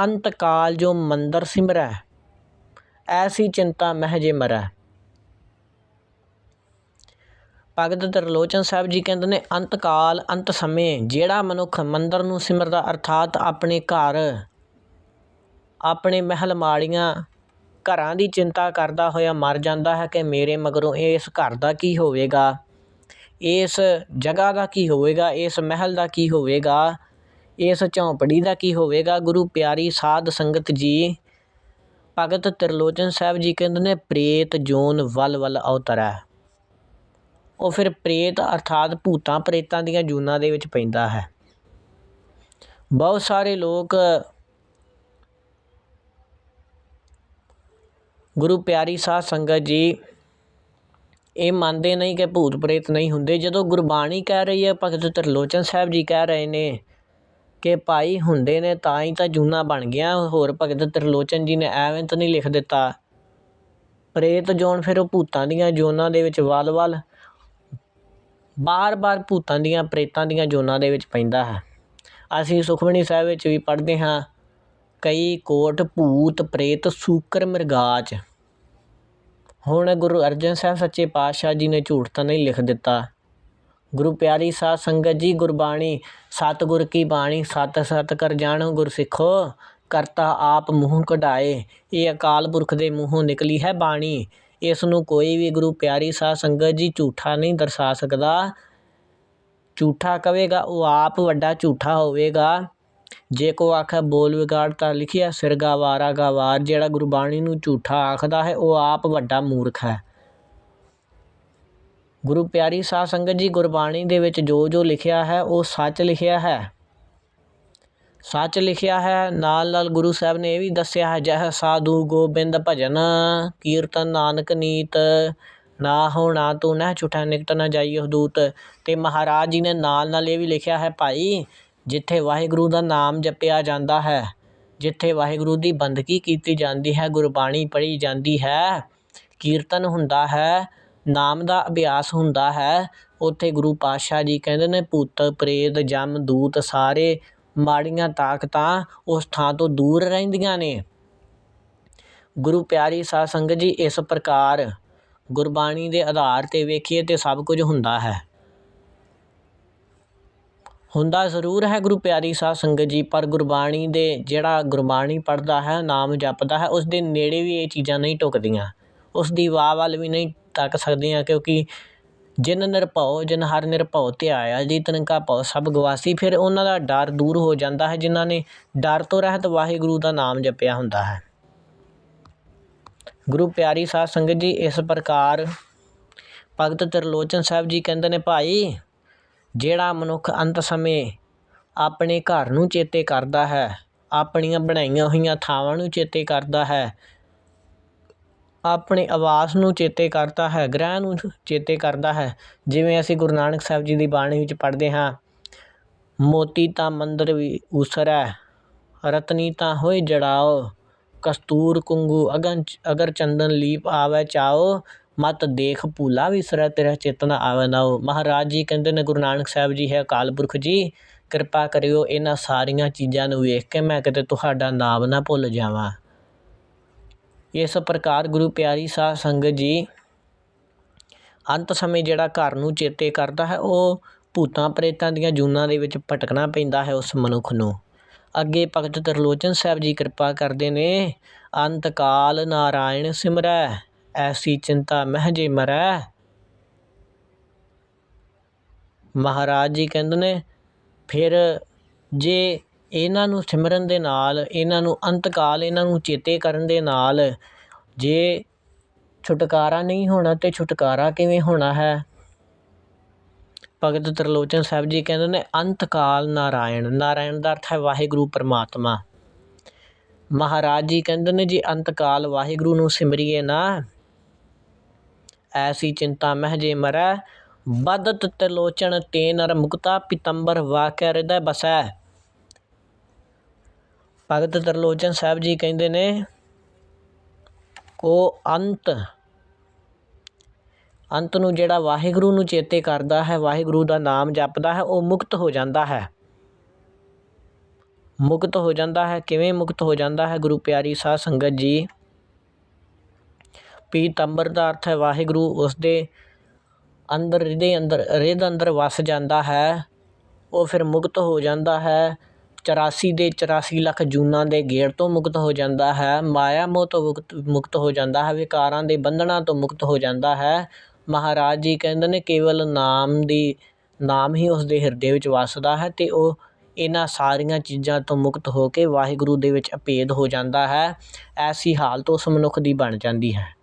ਅੰਤ ਕਾਲ ਜੋ ਮੰਦਰ ਸਿਮਰੈ, ਐਸੀ ਚਿੰਤਾ ਮਹਿ ਜੇ ਮਰੈ। ਭਗਤ ਤਰਲੋਚਨ ਸਾਹਿਬ ਜੀ ਕਹਿੰਦੇ ਨੇ ਅੰਤ ਕਾਲ ਅੰਤ ਸਮੇਂ, ਜਿਹੜਾ ਮਨੁੱਖ ਮੰਦਰ ਨੂੰ ਸਿਮਰਦਾ, ਅਰਥਾਤ ਆਪਣੇ ਘਰ, ਆਪਣੇ ਮਹਿਲ ਮਾੜੀਆਂ ਘਰਾਂ ਦੀ ਚਿੰਤਾ ਕਰਦਾ ਹੋਇਆ ਮਰ ਜਾਂਦਾ ਹੈ ਕਿ ਮੇਰੇ ਮਗਰੋਂ ਇਸ ਘਰ ਦਾ ਕੀ ਹੋਵੇਗਾ? ਇਸ ਜਗ੍ਹਾ ਦਾ ਕੀ ਹੋਵੇਗਾ? ਇਸ ਮਹਿਲ ਦਾ ਕੀ ਹੋਵੇਗਾ? ਇਸ ਝੌਂਪੜੀ ਦਾ ਕੀ ਹੋਵੇਗਾ? ਗੁਰੂ ਪਿਆਰੀ ਸਾਧ ਸੰਗਤ ਜੀ, ਭਗਤ ਤਰਲੋਚਨ ਸਾਹਿਬ ਜੀ ਕਹਿੰਦੇ ਨੇ, ਪ੍ਰੇਤ ਜੋਨ ਵੱਲ ਵੱਲ ਅਵਤਰੈ। ਉਹ ਫਿਰ ਪ੍ਰੇਤ ਅਰਥਾਤ ਭੂਤਾਂ ਪ੍ਰੇਤਾਂ ਦੀਆਂ ਜੂਨਾਂ ਦੇ ਵਿੱਚ ਪੈਂਦਾ ਹੈ। ਬਹੁਤ ਸਾਰੇ ਲੋਕ ਗੁਰੂ ਪਿਆਰੀ ਸਾਧ ਸੰਗਤ ਜੀ ਇਹ ਮੰਨਦੇ ਨਹੀਂ ਕਿ ਭੂਤ ਪ੍ਰੇਤ ਨਹੀਂ ਹੁੰਦੇ। ਜਦੋਂ ਗੁਰਬਾਣੀ ਕਹਿ ਰਹੀ ਹੈ, ਭਗਤ ਤਰਲੋਚਨ ਸਾਹਿਬ ਜੀ ਕਹਿ ਰਹੇ ਨੇ ਕਿ ਭਾਈ ਹੁੰਦੇ ਨੇ, ਤਾਂ ਹੀ ਤਾਂ ਜੂਨਾ ਬਣ ਗਿਆ। ਹੋਰ ਭਗਤ ਤਰਲੋਚਨ ਜੀ ਨੇ ਐਵੇਂ ਤਾਂ ਨਹੀਂ ਲਿਖ ਦਿੱਤਾ। ਪ੍ਰੇਤ ਜੋਨ ਫਿਰ ਉਹ ਭੂਤਾਂ ਦੀਆਂ ਜੋਨਾਂ ਦੇ ਵਿੱਚ ਵਲ-ਵਲ ਬਾਰ-ਬਾਰ ਭੂਤਾਂ ਦੀਆਂ ਪ੍ਰੇਤਾਂ ਦੀਆਂ ਜੋਨਾਂ ਦੇ ਵਿੱਚ ਪੈਂਦਾ ਹੈ। ਅਸੀਂ ਸੁਖਮਣੀ ਸਾਹਿਬ ਵਿੱਚ ਵੀ ਪੜ੍ਹਦੇ ਹਾਂ, ਕਈ ਕੋਟ ਭੂਤ ਪ੍ਰੇਤ ਸੂਕਰ ਮਿਰਗਾਚ। ਹੁਣ ਗੁਰੂ ਅਰਜਨ ਸਾਹਿਬ ਸੱਚੇ ਪਾਤਸ਼ਾਹ ਜੀ ਨੇ ਝੂਠ ਤਾਂ ਨਹੀਂ ਲਿਖ ਦਿੱਤਾ। ਗੁਰੂ ਪਿਆਰੀ ਸਾਧ ਸੰਗਤ ਜੀ, ਗੁਰਬਾਣੀ, ਸਤਿਗੁਰ ਕੀ ਬਾਣੀ, ਸਤ ਸਤ ਕਰ ਜਾਣੋ ਗੁਰ ਸਿੱਖੋ ਕਰਤਾ ਆਪ ਮੂੰਹ ਕਢਾਏ। ਇਹ ਅਕਾਲ ਪੁਰਖ ਦੇ ਮੂੰਹੋਂ ਨਿਕਲੀ ਹੈ ਬਾਣੀ। ਇਸ ਨੂੰ ਕੋਈ ਵੀ ਗੁਰੂ ਪਿਆਰੀ ਸਾਧ ਸੰਗਤ ਜੀ ਝੂਠਾ ਨਹੀਂ ਦਰਸਾ ਸਕਦਾ। ਝੂਠਾ ਕਵੇਗਾ, ਉਹ ਆਪ ਵੱਡਾ ਝੂਠਾ ਹੋਵੇਗਾ। ਜੇ ਕੋ ਆਖੇ ਬੋਲ ਵਿਗਾੜ ਤਾਂ ਲਿਖਿਆ ਸਿਰਗਾ ਵਾਰਾ ਗਵਾਰ ਜਿਹੜਾ ਗੁਰਬਾਣੀ ਨੂੰ ਝੂਠਾ ਆਖਦਾ ਹੈ, ਉਹ ਆਪ ਵੱਡਾ ਮੂਰਖ ਹੈ। ਗੁਰੂ ਪਿਆਰੀ ਸਾਧ ਸੰਗਤ ਜੀ, ਗੁਰਬਾਣੀ ਦੇ ਵਿੱਚ ਜੋ ਜੋ ਲਿਖਿਆ ਹੈ, ਉਹ ਸੱਚ ਲਿਖਿਆ ਹੈ। ਸੱਚ ਲਿਖਿਆ ਹੈ, ਨਾਲ ਨਾਲ ਗੁਰੂ ਸਾਹਿਬ ਨੇ ਇਹ ਵੀ ਦੱਸਿਆ ਹੈ, ਜਹ ਸਾਧੂ ਗੋਬਿੰਦ ਭਜਨ, ਕੀਰਤਨ ਨਾਨਕ ਨੀਤ, ਨਾ ਹੋਣਾ ਤੂੰ, ਨਾ ਝੂਠਾ ਨਿਕਟ ਨਾ ਜਾਈਓ ਦੂਤ। ਤੇ ਮਹਾਰਾਜ ਜੀ ਨੇ ਨਾਲ ਨਾਲ ਇਹ ਵੀ ਲਿਖਿਆ ਹੈ, ਭਾਈ, ਜਿੱਥੇ ਵਾਹਿਗੁਰੂ ਦਾ ਨਾਮ ਜਪਿਆ ਜਾਂਦਾ ਹੈ, ਜਿੱਥੇ ਵਾਹਿਗੁਰੂ ਦੀ ਬੰਦਗੀ ਕੀਤੀ ਜਾਂਦੀ ਹੈ, ਗੁਰਬਾਣੀ ਪੜ੍ਹੀ ਜਾਂਦੀ ਹੈ, ਕੀਰਤਨ ਹੁੰਦਾ ਹੈ ਨਾਮ ਦਾ ਅਭਿਆਸ ਹੁੰਦਾ ਹੈ। ਉੱਥੇ ਗੁਰੂ ਪਾਤਸ਼ਾਹ ਜੀ ਕਹਿੰਦੇ ਨੇ, ਭੂਤ, ਪ੍ਰੇਤ, ਜਮ, ਦੂਤ ਸਾਰੇ ਮਾੜੀਆਂ ਤਾਕਤਾਂ ਉਸ ਥਾਂ ਤੋਂ ਦੂਰ ਰਹਿੰਦੀਆਂ ਨੇ। ਗੁਰੂ ਪਿਆਰੀ ਸਾਧ ਸੰਗਤ ਜੀ, ਇਸ ਪ੍ਰਕਾਰ ਗੁਰਬਾਣੀ ਦੇ ਆਧਾਰ ਤੇ ਵੇਖੀਏ ਤੇ ਸਭ ਕੁਝ ਹੁੰਦਾ ਹੈ। ਹੁੰਦਾ ਜ਼ਰੂਰ ਹੈ ਗੁਰੂ ਪਿਆਰੀ ਸਾਧ ਸੰਗਤ ਜੀ, ਪਰ ਗੁਰਬਾਣੀ ਦੇ ਜਿਹੜਾ ਗੁਰਬਾਣੀ ਪੜਦਾ ਹੈ, ਨਾਮ ਜਪਦਾ ਹੈ, ਉਸ ਦੇ ਨੇੜੇ ਵੀ ਇਹ ਚੀਜ਼ਾਂ ਨਹੀਂ ਟੁਕਦੀਆਂ। ਉਸ ਦੀ ਵਾਹ ਵੱਲ ਵੀ ਨਹੀਂ ਤੱਕ ਸਕਦੇ ਹਾਂ ਕਿਉਂਕਿ ਜਿਨ ਨਿਰਭਉ, ਜਿਨ ਹਰ ਨਿਰਭਉ ਧਿਆਇਆ ਜੀ ਤਨਕਾ ਭਉ ਸਭ ਗਵਾਸੀ, ਫਿਰ ਉਹਨਾਂ ਦਾ ਡਰ ਦੂਰ ਹੋ ਜਾਂਦਾ ਹੈ, ਜਿਨ੍ਹਾਂ ਨੇ ਡਰ ਤੋਂ ਰਹਿਤ ਵਾਹਿਗੁਰੂ ਦਾ ਨਾਮ ਜਪਿਆ ਹੁੰਦਾ ਹੈ। ਗੁਰੂ ਪਿਆਰੀ ਸਾਧ ਸੰਗਤ ਜੀ, ਇਸ ਪ੍ਰਕਾਰ ਭਗਤ ਤਰਲੋਚਨ ਸਾਹਿਬ ਜੀ ਕਹਿੰਦੇ ਨੇ, ਭਾਈ, ਜਿਹੜਾ ਮਨੁੱਖ ਅੰਤ ਸਮੇਂ ਆਪਣੇ ਘਰ ਨੂੰ ਚੇਤੇ ਕਰਦਾ ਹੈ, ਆਪਣੀਆਂ ਬਣਾਈਆਂ ਹੋਈਆਂ ਥਾਵਾਂ ਨੂੰ ਚੇਤੇ ਕਰਦਾ ਹੈ ਆਪਣੇ ਆਵਾਸ ਨੂੰ ਚੇਤੇ ਕਰਦਾ ਹੈ, ਗ੍ਰਹਿ ਨੂੰ ਚੇਤੇ ਕਰਦਾ ਹੈ। ਜਿਵੇਂ ਅਸੀਂ ਗੁਰੂ ਨਾਨਕ ਸਾਹਿਬ ਜੀ ਦੀ ਬਾਣੀ ਵਿੱਚ ਪੜ੍ਹਦੇ ਹਾਂ, ਮੋਤੀ ਤਾਂ ਮੰਦਰ ਵੀ ਉਸਰੈ, ਰਤਨੀ ਤਾਂ ਹੋਏ ਜੜਾਓ, ਕਸਤੂਰ ਕੁੰਗੂ ਅਗਨ ਅਗਰ ਚੰਦਨ ਲੀਪ ਆਵੇ ਚਾਓ, ਮਤ ਦੇਖ ਭੂਲਾ ਵਿਸਰੈ ਤੇਰਾ ਚੇਤਨਾ ਆਵੇ ਨਾਓ ਮਹਾਰਾਜ ਜੀ ਕਹਿੰਦੇ ਨੇ, ਗੁਰੂ ਨਾਨਕ ਸਾਹਿਬ ਜੀ ਹੈ ਅਕਾਲ ਪੁਰਖ ਜੀ, ਕਿਰਪਾ ਕਰਿਓ ਇਹਨਾਂ ਸਾਰੀਆਂ ਚੀਜ਼ਾਂ ਨੂੰ ਵੇਖ ਕੇ ਮੈਂ ਕਿਤੇ ਤੁਹਾਡਾ ਨਾਮ ਨਾ ਭੁੱਲ ਜਾਵਾਂ। ਇਸ ਪ੍ਰਕਾਰ ਗੁਰੂ ਪਿਆਰੀ ਸਾਧ ਸੰਗਤ ਜੀ ਅੰਤ ਸਮੇਂ ਜਿਹੜਾ ਘਰ ਨੂੰ ਚੇਤੇ ਕਰਦਾ ਹੈ, ਉਹ ਭੂਤਾਂ ਪ੍ਰੇਤਾਂ ਦੀਆਂ ਜੂਨਾਂ ਦੇ ਵਿੱਚ ਭਟਕਣਾ ਪੈਂਦਾ ਹੈ ਉਸ ਮਨੁੱਖ ਨੂੰ। ਅੱਗੇ ਭਗਤ ਤਰਲੋਚਨ ਸਾਹਿਬ ਜੀ ਕਿਰਪਾ ਕਰਦੇ ਨੇ, ਅੰਤ ਕਾਲ ਨਾਰਾਇਣ ਸਿਮਰੈ, ਐਸੀ ਚਿੰਤਾ ਮਹਿ ਜੇ ਮਰੈ। ਮਹਾਰਾਜ ਜੀ ਕਹਿੰਦੇ ਨੇ, ਫਿਰ ਜੇ ਇਹਨਾਂ ਨੂੰ ਸਿਮਰਨ ਦੇ ਨਾਲ, ਇਹਨਾਂ ਨੂੰ ਅੰਤਕਾਲ, ਇਹਨਾਂ ਨੂੰ ਚੇਤੇ ਕਰਨ ਦੇ ਨਾਲ ਜੇ ਛੁਟਕਾਰਾ ਨਹੀਂ ਹੋਣਾ ਤਾਂ ਛੁਟਕਾਰਾ ਕਿਵੇਂ ਹੋਣਾ ਹੈ? ਭਗਤ ਤਰਲੋਚਨ ਸਾਹਿਬ ਜੀ ਕਹਿੰਦੇ ਨੇ, ਅੰਤਕਾਲ ਨਾਰਾਇਣ ਨਾਰਾਇਣ ਦਾ ਅਰਥ ਹੈ ਵਾਹਿਗੁਰੂ ਪਰਮਾਤਮਾ। ਮਹਾਰਾਜ ਜੀ ਕਹਿੰਦੇ ਨੇ, ਜੀ ਅੰਤਕਾਲ ਵਾਹਿਗੁਰੂ ਨੂੰ ਸਿਮਰੀਏ ਨਾ, ਐਸੀ ਚਿੰਤਾ ਮਹਿ ਜੇ ਮਰੈ ਬਦਤ ਤਲੋਚਨ ਤੇ ਨਰ ਮੁਕਤਾ ਪਿਤੰਬਰ ਵਾਕਿਆ ਹਿਰਦੈ ਬਸੈ। ਭਗਤ ਤਰਲੋਚਨ ਸਾਹਿਬ ਜੀ ਕਹਿੰਦੇ ਨੇ, ਕੋ ਅੰਤ ਅੰਤ ਨੂੰ ਜਿਹੜਾ ਵਾਹਿਗੁਰੂ ਨੂੰ ਚੇਤੇ ਕਰਦਾ ਹੈ, ਵਾਹਿਗੁਰੂ ਦਾ ਨਾਮ ਜਪਦਾ ਹੈ, ਉਹ ਮੁਕਤ ਹੋ ਜਾਂਦਾ ਹੈ। ਮੁਕਤ ਹੋ ਜਾਂਦਾ ਹੈ। ਕਿਵੇਂ ਮੁਕਤ ਹੋ ਜਾਂਦਾ ਹੈ, ਗੁਰੂ ਪਿਆਰੀ ਸਾਧ ਸੰਗਤ ਜੀ? ਪੀਤੰਬਰ ਦਾ ਅਰਥ ਹੈ ਵਾਹਿਗੁਰੂ, ਉਸ ਦੇ ਅੰਦਰ ਰਿਦੇ ਅੰਦਰ ਰਿਦ ਅੰਦਰ ਵਸ ਜਾਂਦਾ ਹੈ, ਉਹ ਫਿਰ ਮੁਕਤ ਹੋ ਜਾਂਦਾ ਹੈ। 84 ਦੇ 84 ਲੱਖ ਜੂਨਾਂ ਦੇ ਗੇੜ ਤੋਂ ਮੁਕਤ ਹੋ ਜਾਂਦਾ ਹੈ, ਮਾਇਆ ਮੋਹ ਤੋਂ ਮੁਕਤ ਮੁਕਤ ਹੋ ਜਾਂਦਾ ਹੈ, ਵਿਕਾਰਾਂ ਦੇ ਬੰਧਨਾਂ ਤੋਂ ਮੁਕਤ ਹੋ ਜਾਂਦਾ ਹੈ। ਮਹਾਰਾਜ ਜੀ ਕਹਿੰਦੇ ਨੇ ਕੇਵਲ ਨਾਮ ਦੀ, ਨਾਮ ਹੀ ਉਸਦੇ ਹਿਰਦੇ ਵਿੱਚ ਵੱਸਦਾ ਹੈ ਅਤੇ ਉਹ ਇਹਨਾਂ ਸਾਰੀਆਂ ਚੀਜ਼ਾਂ ਤੋਂ ਮੁਕਤ ਹੋ ਕੇ ਵਾਹਿਗੁਰੂ ਦੇ ਵਿੱਚ ਅਭੇਦ ਹੋ ਜਾਂਦਾ ਹੈ। ਐਸੀ ਹਾਲਤ ਉਸ ਮਨੁੱਖ ਦੀ ਬਣ ਜਾਂਦੀ ਹੈ।